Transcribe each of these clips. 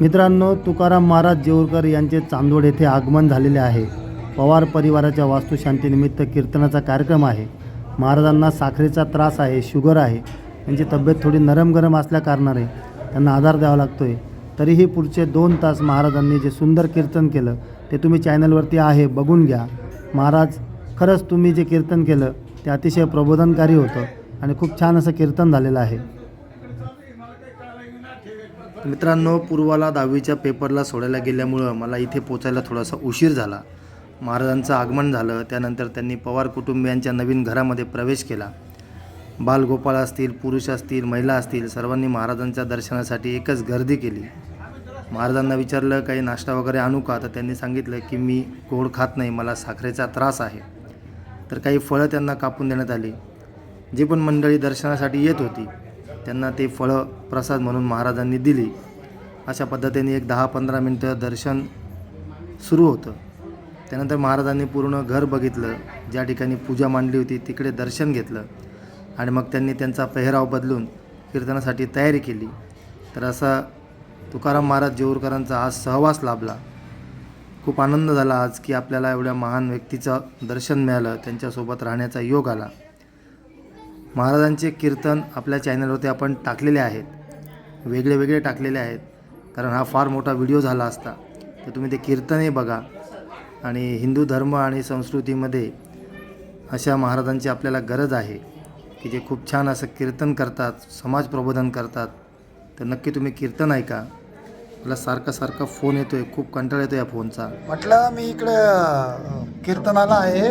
मित्रांनो तुकाराम महाराज जेऊरकर यांचे चांदोड येथे आगमन झालेले आहे. पवार परिवाराच्या वास्तुशांतीनिमित्त कीर्तनाचा कार्यक्रम आहे. महाराजांना साखरेचा त्रास आहे शुगर आहे. त्यांची तब्येत थोडी नरम गरम असल्याकारणाने त्यांना आधार द्यावा लागतो आहे तरीही पुढचे दोन तास महाराजांनी जे सुंदर कीर्तन केलं ते तुम्ही चॅनलवरती आहे बघून घ्या. महाराज खरंच तुम्ही जे कीर्तन केलं ते अतिशय प्रबोधनकारी होतं आणि खूप छान असं कीर्तन झालेलं आहे. मित्रांनो पूर्वाला दहावीच्या पेपरला सोडायला गेल्यामुळं मला इथे पोचायला थोडासा उशीर झाला. महाराजांचं आगमन झालं त्यानंतर त्यांनी पवार कुटुंबियांच्या नवीन घरामध्ये प्रवेश केला. बालगोपाळ असतील पुरुष असतील महिला असतील सर्वांनी महाराजांच्या दर्शनासाठी एकच गर्दी केली. महाराजांना विचारलं काही नाश्ता वगैरे आणू का? तर त्यांनी सांगितलं की मी गोड खात नाही मला साखरेचा त्रास आहे. तर काही फळं त्यांना कापून देण्यात आली जी पण मंडळी दर्शनासाठी येत होती. त्यांना ते फळं प्रसाद म्हणून महाराजांनी दिली. अशा पद्धतीने एक दहा पंधरा मिनटं दर्शन सुरू होतं. त्यानंतर महाराजांनी पूर्ण घर बघितलं. ज्या ठिकाणी पूजा मांडली होती तिकडे दर्शन घेतलं. आणि मग त्यांनी त्यांचा पेहराव बदलून कीर्तनासाठी तयारी केली. तर असा तुकाराम महाराज जेऊरकरांचा आज सहवास लाभला. खूप आनंद झाला आज की आपल्याला एवढ्या महान व्यक्तीचं दर्शन मिळालं. त्यांच्यासोबत राहण्याचा योग आला. महाराजांचे कीर्तन आपल्या चॅनलवरती आपण टाकलेले आहेत. वेगळे वेगळे टाकलेले आहेत. कारण हा फार मोठा व्हिडिओ झाला असता. तर तुम्ही ते कीर्तनही बघा. आणि हिंदू धर्म आणि संस्कृतीमध्ये अशा महाराजांची आपल्याला गरज आहे की जे खूप छान असं कीर्तन करतात समाज प्रबोधन करतात. तर नक्की तुम्ही कीर्तन ऐका. मला सारखा सारखा फोन येतो आहे खूप कंटाळा येतो या फोनचा. म्हटलं मी इकडे कीर्तनाला आहे.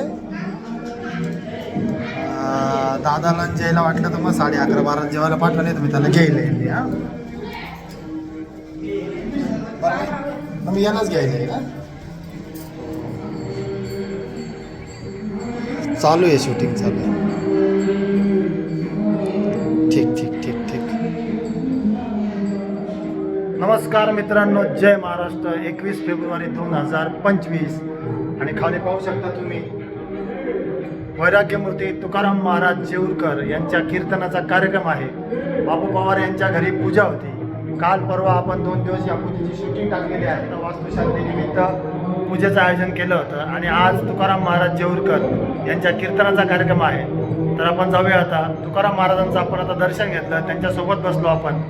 दादाला आणि जयला वाटलं तर मग साडे अकरा बारा जेवायला पाठवले तर मी त्याला घ्यायला येईल हा? बरं, मग मी यालाच घ्यायला येईल चालू आहे शूटिंग चालू आहे. ठीक ठीक ठीक ठीक. नमस्कार मित्रांनो जय महाराष्ट्र एकवीस फेब्रुवारी दोन हजार पंचवीस. आणि खाली पाहू शकता तुम्ही वैराग्यमूर्ती तुकाराम महाराज जेऊरकर यांच्या कीर्तनाचा कार्यक्रम आहे. बापू पवार यांच्या घरी पूजा होती. काल परवा आपण दोन दिवस या पूजेची शूटिंग टाकलेली आहे. तर वास्तुशांतीनिमित्त पूजेचं आयोजन केलं होतं आणि आज तुकाराम महाराज जेऊरकर यांच्या कीर्तनाचा कार्यक्रम आहे. तर आपण जाऊया आता. तुकाराम महाराजांचं आपण आता दर्शन घेतलं. त्यांच्यासोबत बसलो आपण.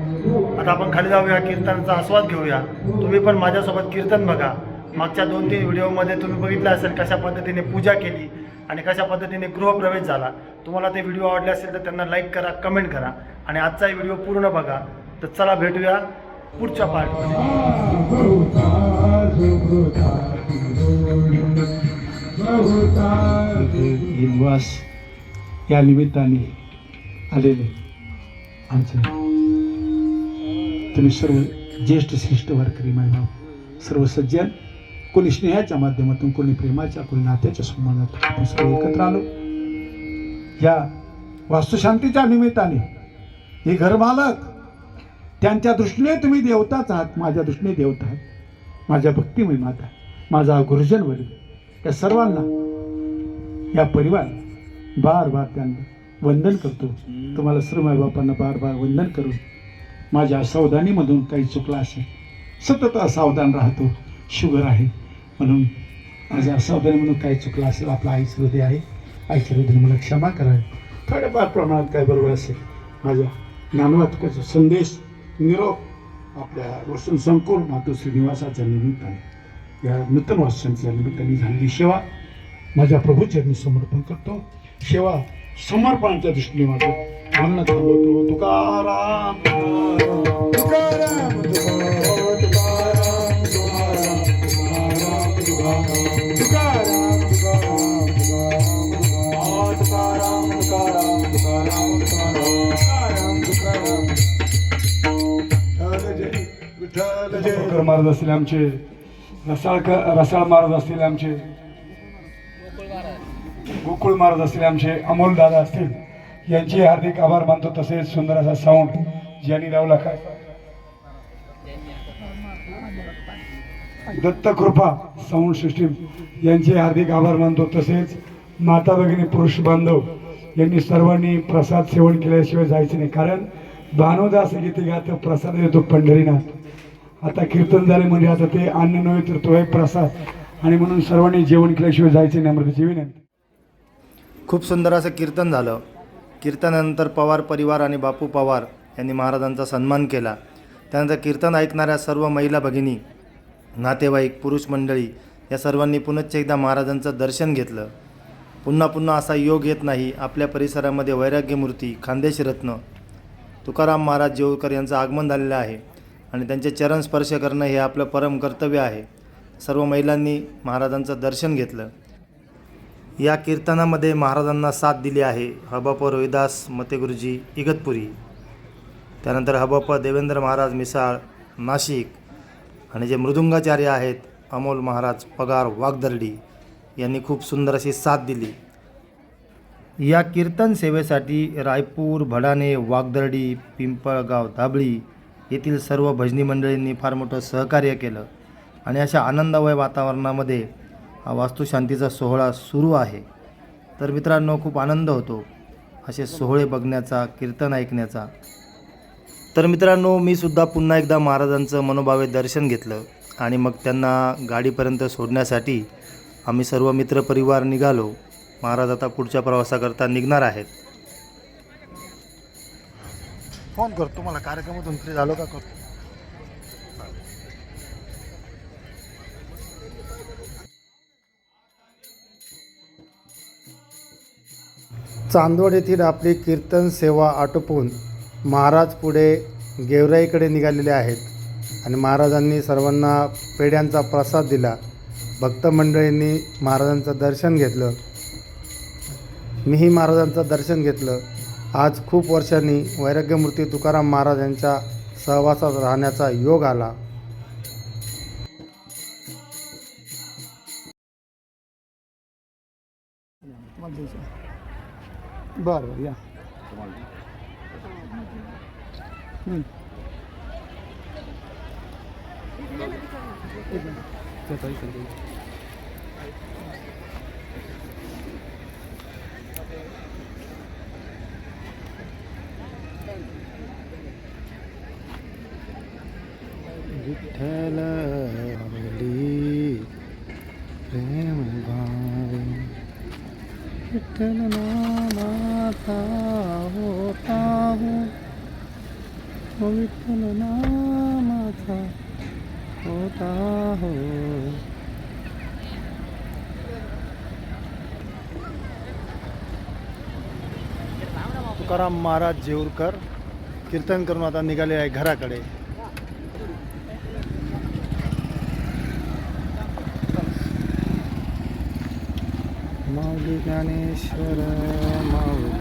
आता आपण खाली जाऊया. कीर्तनाचा आस्वाद घेऊया. तुम्ही पण माझ्यासोबत कीर्तन बघा. मागच्या दोन तीन व्हिडिओमध्ये तुम्ही बघितलं असेल कशा पद्धतीने पूजा केली. आणि कशा पद्धतीने गृहप्रवेश झाला तुम्हाला ते व्हिडिओ आवडले असेल तर त्यांना लाईक करा कमेंट करा. आणि आजचा व्हिडिओ पूर्ण बघा. तर चला भेटूया पुढच्या पार्टमध्ये हिंदवास या निमित्ताने आलेले आमचे तुम्ही सर्व ज्येष्ठ श्रेष्ठ वारकरी महिला सर्व सज्जन कोणी स्नेहाच्या माध्यमातून कोणी प्रेमाच्या कोणी नात्याच्या संबंधातून आपण एकत्र आलो या वास्तुशांतीच्या निमित्ताने हे घरमालक त्यांच्या दृष्टीने तुम्ही देवताच आहात माझ्या दृष्टीने देवता आहात. माझ्या भक्तिमय माता माझा गुरुजन वर्ग या सर्वांना या परिवार बार बार त्यांना वंदन करतो. तुम्हाला सर्व बापांना बार बार वंदन करून माझ्या सावधानीमधून काही चुकला असेल सतत असावधान राहतो. शुगर आहे. म्हणून माझ्या म्हणून काही चुकला असेल आपला आईचं हृदय आहे. आईच्या हृदयाने मला क्षमा करावी थोड्याफार प्रमाणात काय बरोबर असेल माझ्या ज्ञानवाचकाचा संदेश निरोप आपल्या रोशन संकुल मातोश्री श्रीनिवासाच्या निमित्ताने या नूतन वर्षांच्या निमित्ताने झालेली सेवा माझ्या प्रभूचरणी समर्पण करतो. सेवा समर्पणाच्या दृष्टीने माझं म्हणणं थांबवतो. तुकाराम तुकाराम. विठ्ठल महाराज असतील आमचे. रसाळकर रसाळ महाराज असतील आमचे. गोकुळ महाराज असतील आमचे. अमोल दादा असतील. यांचे हार्दिक आभार मानतो. तसेच सुंदर असा साऊंड ज्यांनी लावला काय दत्तकृपा साऊंड सिस्टीम यांचे हार्दिक आभार मानतो. तसेच माता भगिनी पुरुष बांधव यांनी सर्वांनी प्रसाद सेवन केल्याशिवाय जायचं नाही. कारण भानुदास गीते गात प्रसाद देतो पंढरीनाथ. आता कीर्तन झाले म्हणजे आता ते अन्न नव्हे तर तो आहे प्रसाद. आणि म्हणून सर्वांनी जेवण केल्याशिवाय जायचे नाही विनंती. खूप सुंदर असं कीर्तन झालं. कीर्तनानंतर पवार परिवार आणि बापू पवार यांनी महाराजांचा सन्मान केला. त्यानंतर कीर्तन ऐकणाऱ्या सर्व महिला भगिनी नातेवाईक पुरुष मंडळी या सर्वांनी पुनश्च एकदा महाराजांचं दर्शन घेतलं. पुन्हा पुन्हा असा योग येत नाही. आपल्या परिसरामध्ये वैराग्यमूर्ती खानदेश रत्न तुकाराम महाराज जेवकर यांचं आगमन झालेलं आहे. आणि त्यांचे चरण स्पर्श करणं हे आपलं परम कर्तव्य आहे. सर्व महिलांनी महाराजांचं दर्शन घेतलं. या कीर्तनामध्ये महाराजांना साथ दिली आहे हबप रोहिदास मतेगुरुजी इगतपुरी. त्यानंतर हबप देवेंद्र महाराज मिसाळ नाशिक आणि जे मृदुंगाचार्य आहेत अमोल महाराज पगार वाघदर्डी यांनी खूप सुंदर अशी साथ दिली. या कीर्तन सेवेसाठी रायपूर भडाणे वाघदर्डी पिंपळगाव धाबळी येथील सर्व भजनी मंडळींनी फार मोठं सहकार्य केलं आणि अशा आनंदमय वातावरणामध्ये हा वास्तुशांतीचा सोहळा सुरू आहे. तर मित्रांनो खूप आनंद होतो असे सोहळे बघण्याचा कीर्तन ऐकण्याचा. तर मित्रांनो मी सुद्धा पुन्हा एकदा महाराजांचं मनोभावे दर्शन घेतलं आणि मग त्यांना गाडीपर्यंत सोडण्यासाठी आम्ही सर्व मित्रपरिवार निघालो. महाराज आता पुढच्या प्रवासाकरता निघणार आहेत. फोन करतो तुम्हाला कार्यक्रमातून फ्री झालो का करतो. चांदवड येथील आपली कीर्तन सेवा आटोपून महाराज पुढे गेवराईकडे निघालेले आहेत आणि महाराजांनी सर्वांना पेढ्यांचा प्रसाद दिला. भक्त मंडळींनी महाराजांचं दर्शन घेतलं. मीही महाराजांचं दर्शन घेतलं. आज खूप वर्षांनी वैराग्यमूर्ती तुकाराम महाराज यांच्या सहवासात राहण्याचा योग आला बरं बरं या हं. विठ्ठल प्रेम भावे विठ्ठल नामाचा होता हो। हो विठ्ठल नामाचा होता हो। तुकाराम महाराज जेऊरकर कीर्तन करून आता निघाले आहे घराकडे. জ্ঞানেশ্বর মাউলি